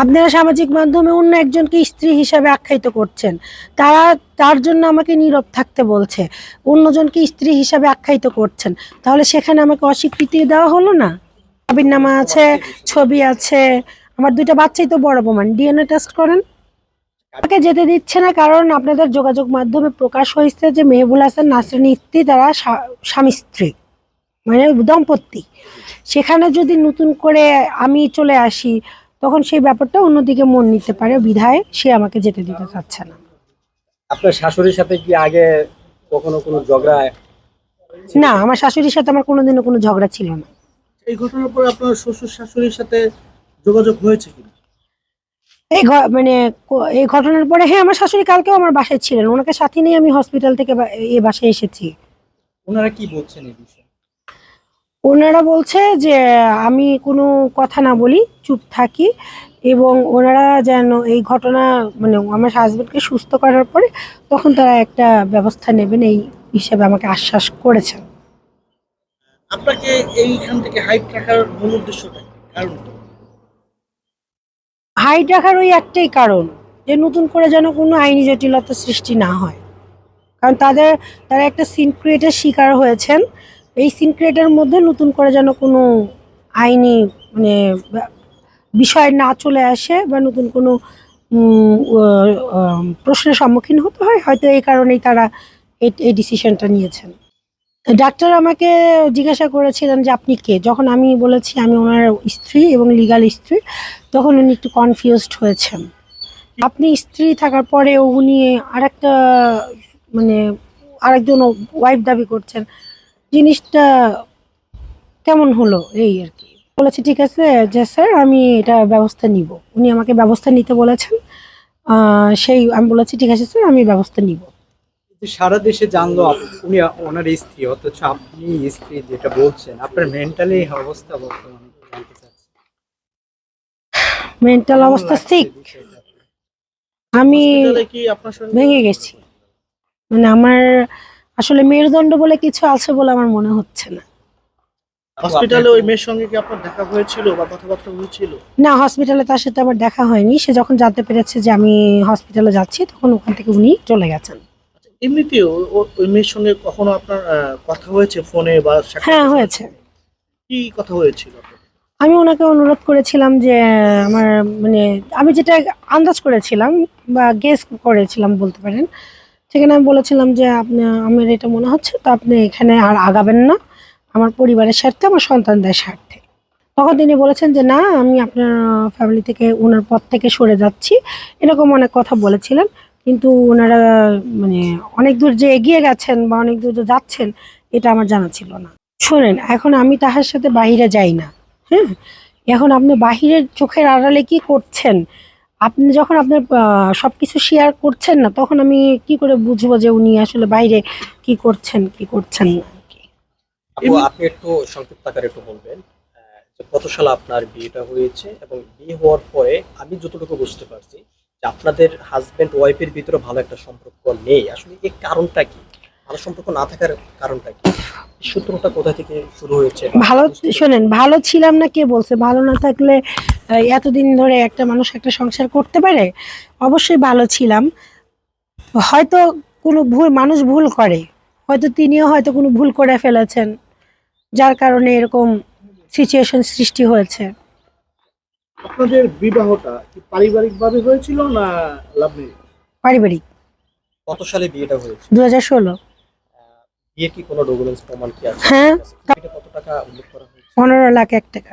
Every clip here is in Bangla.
আপনারা সামাজিক মাধ্যমে অন্য একজনকে স্ত্রী হিসাবে আখ্যায়িত করছেন। তারা তার জন্য আমাকে নীরব থাকতে বলছে। অন্যজনকে স্ত্রী হিসাবে আখ্যায়িত করছেন। তাহলে সেখানে আমাকে অস্বীকৃতি দেওয়া হলো না? ছবির নামা আছে, ছবি আছে। আমার দুইটা বাচ্চাই তো বড় প্রমাণ। ডিএনএ টেস্ট করেন। আমাকে যেতে দিচ্ছে না কারণ আপনাদের যোগাযোগ মাধ্যমে প্রকাশ হয়েছে যে মেহবুল হাসান নাসরিনী স্ত্রী, তারা স্বা- স্বামী স্ত্রী মানে দম্পতি। সেখানে যদি নতুন করে আমি চলে আসি তখন সেই ব্যাপারটা অন্যদিকে মন নিতে পারে বিধায় সে আমাকে যেতে দিতে চাচ্ছে না। আপনার শাশুড়ির সাথে কি আগে কখনো কোনো ঝগড়া না আমার শাশুড়ির সাথে আমার কোনোদিনও কোনো ঝগড়া ছিল না। এই ঘটনার পর আপনার শ্বশুর শাশুড়ির সাথে যোগাযোগ হয়েছে কি এই ঘ- মানে এই ঘটনার পরে হ্যাঁ আমার শাশুড়ি কালকেও আমার বাসায় ছিলেন। ওনাকে সাথে নিয়ে আমি হসপিটাল থেকে বা- এই বাসায় এসেছি। ওনারা কি বলছেন এই বিষয়ে? ওনারা বলছে যে আমি কোনো কথা না বলি চুপ থাকি। এবং ওনারা যেন এই ঘটনা মানে আমার হাজবেন্ডকে সুস্থ করার পরে তখন তারা একটা ব্যবস্থা নেবেন এই হিসাবে আমাকে আশ্বাস করেছেন। আপনাকে এইখান থেকে হাইট রাখার মূল উদ্দেশ্যটা কারণ হাইট রাখার ওই একটাই কারণ যে নতুন করে যেন কোনো আইনি জটিলতা সৃষ্টি না হয়। কারণ তাদের তারা একটা সিনক্রিয়েটের শিকার হয়েছেন। এই সিনক্রিয়েটের মধ্যে নতুন করে যেন কোনো আইনি মানে বিষয় না চলে আসে বা নতুন কোনো প্রশ্নের সম্মুখীন হতে হয়, হয়তো এই কারণেই তারা এই এই ডিসিশনটা নিয়েছেন। ডাক্তার আমাকে জিজ্ঞাসা করেছিলেন যে আপনি কে? যখন আমি বলেছি আমি ওনার স্ত্রী এবং লিগাল স্ত্রী, তখন উনি একটু কনফিউজড হয়েছেন। আপনি স্ত্রী থাকার পরে উনি আরেকটা মানে আরেকজন ওয়াইফ দাবি করছেন। জিনিসটা কেমন হলো? এই আর কি। বলেছি ঠিক আছে যে স্যার আমি এটা ব্যবস্থা নিব। উনি আমাকে ব্যবস্থা নিতে বলেছেন। সেই আমি বলেছি ঠিক আছে স্যার আমি ব্যবস্থা নিব। সারা দেশে জানলো উনি ওনার স্ত্রী অথচ আপনি স্ত্রী যেটা বলছেন আপনার মেন্টালি অবস্থা বর্তমানে মেন্টাল অবস্থা ঠিক আমি ভেঙে গেছি। মানে আমার আসলে মেরুদণ্ড বলে কিছু আছে বলে আমার মনে হচ্ছে না। হসপিটালে ওই মেয়ের সঙ্গে কি আপনার দেখা হয়েছিল বা কথাবার্তা হয়েছিল? না হসপিটালে তার সাথে আমার দেখা হয়নি। সে যখন জানতে পেরেছে যে আমি হসপিটালে যাচ্ছি তখন ওখান থেকে উনি চলে গেছেন। এমনিতেও ওই মেয়ের সঙ্গে কখনো আপনার কথা হয়েছে ফোনে বা হ্যাঁ হয়েছে? কি কথা হয়েছিল? আমি ওনাকে অনুরোধ করেছিলাম যে আমার মানে আমি যেটা আন্দাজ করেছিলাম বা গেস করেছিলাম বলতে পারেন সেখানে আমি বলেছিলাম যে আপনি, আমার এটা মনে হচ্ছে, তো আপনি এখানে আর আগাবেন না। আমার পরিবারের স্বার্থে, আমার সন্তানদের স্বার্থে। তখন তিনি বলেছেন যে, না, আমি আপনার ফ্যামিলি থেকে ওনার পথ থেকে সরে যাচ্ছি। এরকম অনেক কথা বলেছিলেন। কিন্তু ওনারা মানে অনেক দূর যে এগিয়ে গেছেন বা অনেক দূর যে যাচ্ছেন, এটা আমার জানা ছিল না। শোনেন, এখন আমি তাহার সাথে বাইরে যাই না হ্যাঁ? এখন আপনি বাহিরের চোখের আড়ালে কি করছেন? আপনি যখন আপনার সব কিছু শেয়ার করছেন না তখন আমি কি করে বুঝব যে উনি আসলে বাইরে কি করছেন কি করছেন না আপু আপনি একটু সংক্ষিপ্ত আকারে একটু বলবেন যে কত সালে আপনার বিয়েটা হয়েছে এবং বিয়ে হওয়ার পরে আমি যতটুকু বুঝতে পারছি যে আপনাদের হাজবেন্ড ওয়াইফের ভিতরে ভালো একটা সম্পর্ক নেই। আসলে এর কারণটা কি? ভালো সম্পর্ক না থাকার কারণটা কি? সূত্রটা কোথা থেকে শুরু হয়েছে? ভালো শোনেন ভালো ছিলাম না কে বলছে? ভালো না থাকলে এতদিন ধরে একটা মানুষ একটা সংসার করতে পারে? অবশ্যই ভালো ছিলাম। হয়তো কোনো ভুল মানুষ ভুল করে। হয়তো তিনিও হয়তো কোনো ভুল করে ফেলেছেন যার কারণে এরকম সিচুয়েশন সৃষ্টি হয়েছে। আপনাদের বিবাহটা কি পারিবারিক ভাবে হয়েছিল না লাভ পারিবারিক। কত সালে বিয়েটা হয়েছে? দু হাজার ষোলো। বিয়ের কি কোনো ডকুমেন্টস প্রমাণ কি আছে? হ্যাঁ। এটা কত টাকা উল্লেখ করা হয়েছে? পনেরো লাখ এক টাকা।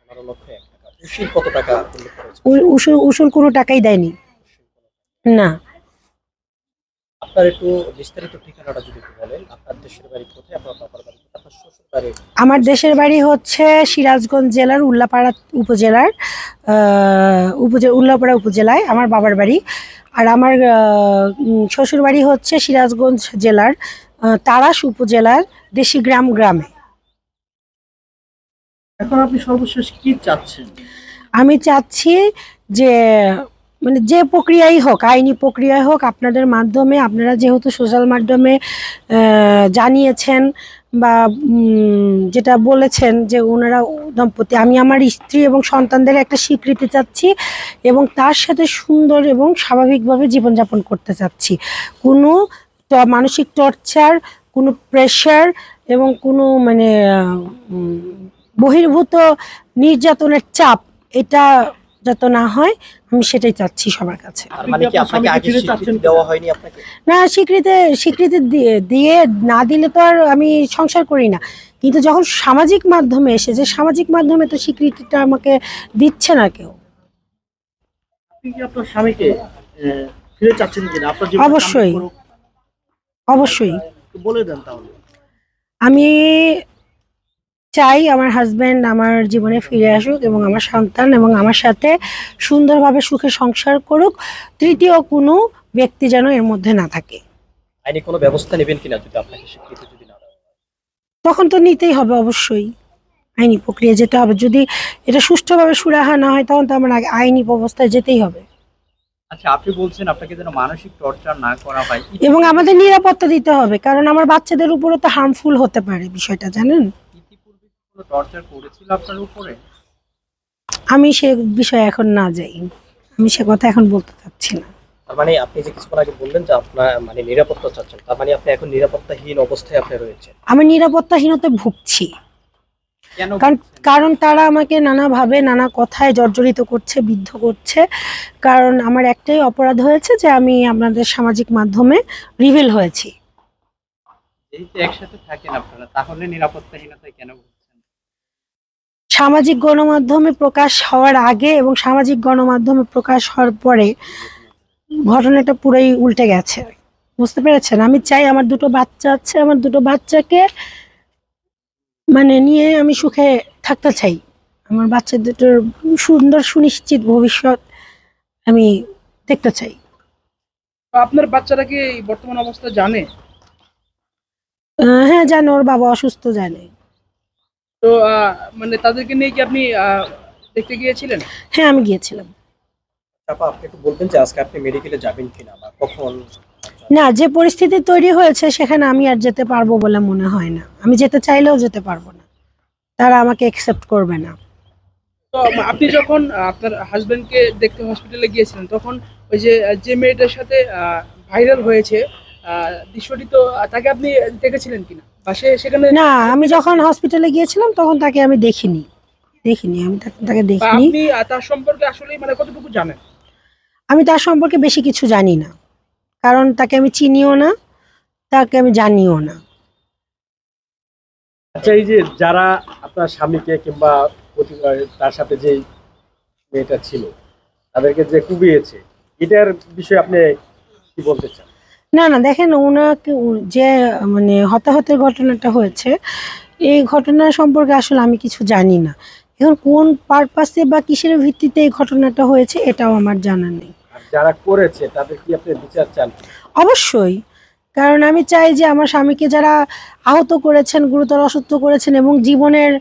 পনেরো লক্ষ এক টাকা। উশির কত টাকা উল্লেখ করা হয়েছে? উসুল উসুল কোনো টাকাই দেয়নি। না। আপনার একটু বিস্তারিত ঠিকানাটা যদি একটু বলেন আপনার দেশের বাড়ি কোথায় আপনার বাবার বাড়ি আপনার শ্বশুর বাড়ি? আমার দেশের বাড়ি হচ্ছে সিরাজগঞ্জ জেলার উল্লাপাড়া উপজেলার আহ, উপজে উল্লাপাড়া উপজেলায় আমার বাবার বাড়ি। আর আমার শ্বশুর বাড়ি হচ্ছে সিরাজগঞ্জ জেলার তারাস উপজেলার দেশি গ্রাম। গ্রামে এখন আপনি সর্বশেষ কি চাচ্ছেন? আমি চাচ্ছি যে মানে যে প্রক্রিয়াই হোক আইনি প্রক্রিয়াই হোক আপনাদের মাধ্যমে আপনারা যেহেতু সোশ্যাল মাধ্যমে জানিয়েছেন বা যেটা বলেছেন যে ওনারা দম্পতি আমি আমার স্ত্রী এবং সন্তানদের একটা স্বীকৃতি চাচ্ছি এবং তার সাথে সুন্দর এবং স্বাভাবিকভাবে জীবনযাপন করতে চাচ্ছি। কোনো মানসিক টর্চার কোনো প্রেশার এবং কোনো মানে বহির্ভূত নির্যাতনের চাপ এটা যত না হয় আমি সেটাই চাচ্ছি সবার কাছে। মানে কি আপনার আপনাকে স্বামীকে আগে ছেড়ে স্বীকৃতি চাচ্ছেন দেওয়া হয়নি আপনাকে? না স্বীকৃতি স্বীকৃতি দিয়ে দিয়ে না দিলে তো আর আমি সংসার করি না। কিন্তু যখন সামাজিক মাধ্যমে এসেছে সামাজিক মাধ্যমে তো স্বীকৃতিটা আমাকে দিচ্ছে না কেউ। আপনার স্বামীকে ফিরে চাচ্ছেন কিনা? অবশ্যই। অবশ্যই। বলে দেন তাহলে। আমি চাই আমার হাজব্যান্ড আমার জীবনে ফিরে আসুক এবং আমার সন্তান এবং আমার সাথে সুন্দরভাবে সুখে সংসার করুক। তৃতীয় কোনো ব্যক্তি যেন এর মধ্যে না থাকে। আইনি কোনো ব্যবস্থা নেবেন কিনা যদি আপনাকে স্বীকৃতি যদি না দেওয়া হয়? তখন তো নিতেই হবে অবশ্যই। আইনি প্রক্রিয়া যেতে হবে। যদি এটা সুষ্ঠুভাবে সুরাহা না হয় তখন তো আমার আগে আইনি ব্যবস্থায় যেতেই হবে। আচ্ছা আপনি বলছেন আপনাকে যেন মানসিক টর্চার না করা হয়। এবং আমাদের নিরাপত্তা দিতে হবে কারণ আমার বাচ্চাদের উপরও তো হার্মফুল হতে পারে বিষয়টা জানেন? ইতিপূর্বে কোনো টর্চার করেছিল আপনার উপরে? আমি সে বিষয়ে এখন না যাই। আমি সে কথা এখন বলতে চাচ্ছি না। তার মানে আপনি যে কিছুক্ষণ আগে বললেন যে আপনার মানে নিরাপত্তা চাচ্ছেন তার মানে আপনি এখন নিরাপত্তাহীন অবস্থায় আপনি রয়েছেন। আমি নিরাপত্তাহীনতায় ভুগছি। কারণ কারণ তারা আমাকে নানাভাবে নানা কথায় জর্জরিত করছে বিদ্ধ করছে। কারণ আমার একটাই অপরাধ হয়েছে যে আমি আপনাদের সামাজিক মাধ্যমে রিভিল হয়েছি। একসাথে থাকেন আপনারা তাহলে নিরাপত্তাহীনতায় কেন সামাজিক গণমাধ্যমে প্রকাশ হওয়ার আগে এবং সামাজিক গণমাধ্যমে প্রকাশ হওয়ার পরে ঘটনাটা পুরোই উল্টে গেছে। বুঝতে পেরেছেন? আমি চাই আমার দুটো বাচ্চা আছে আমার দুটো বাচ্চাকে মানে নিয়ে আমি সুখে থাকতে চাই। আমার বাচ্চা দুটোর সুন্দর সুনিশ্চিত ভবিষ্যৎ আমি দেখতে চাই। আপনার বাচ্চারা কি বর্তমান অবস্থা জানে? হ্যাঁ জানো ওর বাবা অসুস্থ জানে। তো মানে তাদেরকে নিয়ে কি আপনি দেখতে গিয়েছিলেন? হ্যাঁ আমি গিয়েছিলাম। আপা আপনি একটু বলবেন যে আজকে আপনি মেডিকেলে যাবেন কিনা বা কখন? না যে পরিস্থিতি তৈরি হয়েছে সেখানে আমি আর যেতে পারব বলে মনে হয় না। আমি যেতে চাইলেও যেতে পারব না। তারা আমাকে অ্যাকসেপ্ট করবে না। তো আপনি যখন আপনার হাজবেন্ডকে দেখতে হসপিটালে গিয়েছিলেন তখন ওই যে যে মেয়েটার সাথে ভাইরাল হয়েছে দৃশ্যটি তো তাকে আপনি দেখেছিলেন কিনা? বা সে সেখানে না আমি যখন হসপিটালে গিয়েছিলাম তখন তাকে আমি দেখিনি। দেখিনি আমি তাকে তাকে দেখিনি। আপনি তার সম্পর্কে আসলে মানে কতটুকু জানেন? আমি তার সম্পর্কে বেশি কিছু জানি না। কারণ তাকে আমি চিনিও না তাকে আমি জানিও না। আচ্ছা এই যে যারা আপনার স্বামীকে কিংবা তার সাথে যে মেয়েটা ছিল তাদেরকে যে কুবিয়েছে এটার বিষয়ে আপনি কি বলতে চান? না না দেখেন ওনাকে যে মানে হতাহতের ঘটনাটা হয়েছে এই ঘটনা সম্পর্কে আসলে আমি কিছু জানি না। এখন কোন পারপাসে বা কিসের ভিত্তিতে এই ঘটনাটা হয়েছে এটাও আমার জানা নেই। যারা করেছে তাদের কি আপনি বিচার চান? অবশ্যই। কারণ আমি চাই যে আমার স্বামীকে যারা আহত করেছেন গুরুতর অসুস্থ করেছেন এবং জীবনের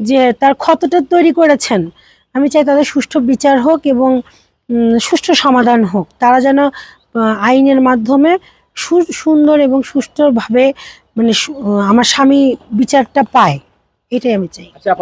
যে তার ক্ষতটা তৈরি করেছেন আমি চাই তাদের সুষ্ঠু বিচার হোক এবং সুষ্ঠু সমাধান হোক। তারা যেন আইনের মাধ্যমে সুন্দর এবং সুষ্ঠুভাবে মানে আমার স্বামী বিচারটা পায়। এটাই আমি চাই। আচ্ছা